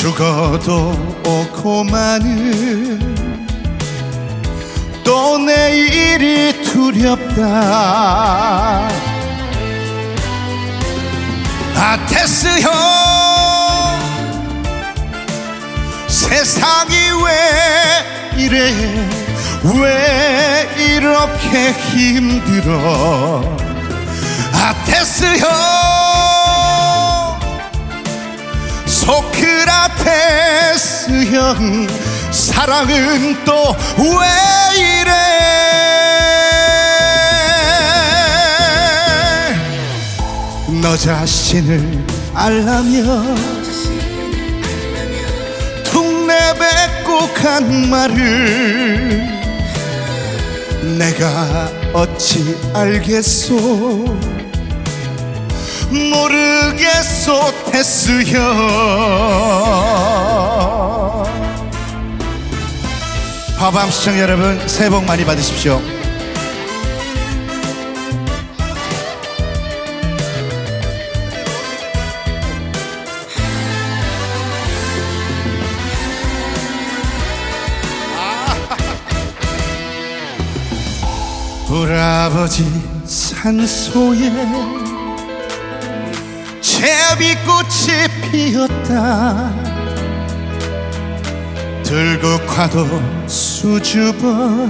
죽어도 오고마는 또 내일이 두렵다. 아테스 형 세상이 왜 이래? 왜 이렇게 힘들어? 아테스 형 소크 라테스 형 사랑은 또 왜 이래? 너 자신을 알라며 툭 내뱉고 간 말을 내가 어찌 알겠소 모르겠소 형 화밤 시청 여러분 새해 복 많이 받으십시오. 불아버지 산소에 제비꽃이 피었다. 들국화도 수줍어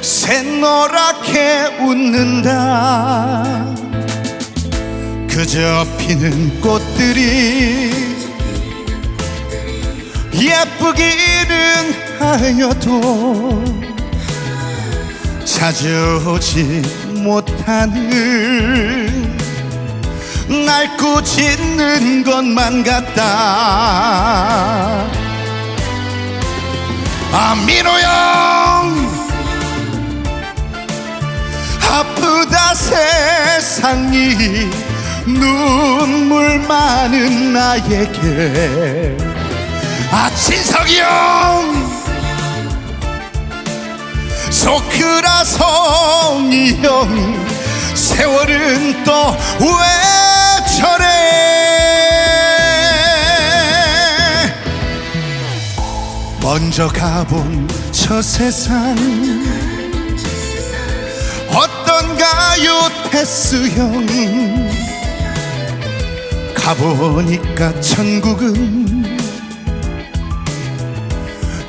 샛노랗게 웃는다. 그저 피는 꽃들이 예쁘기는 하여도 자주 오지 못하는 날 꾸짖는 것만 같다. 아 민호 형 아프다 세상이 눈물 많은 나에게. 아 진석이 형 소크라 성이 형 세월은 또 왜 먼저 가본 저 세상. 어떤가요 형 가보니까 천국은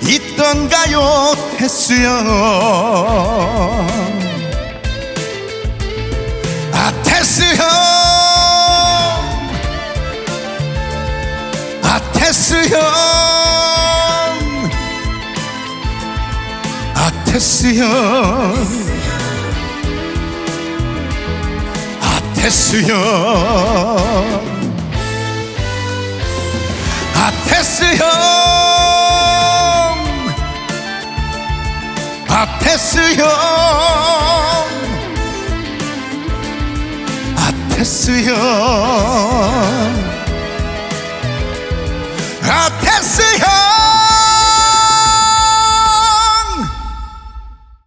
있던가요 테스 형아 테스 형아 테스 형 앞에서요. 앞에서요. 앞에서요. 앞에서요. 앞에서요.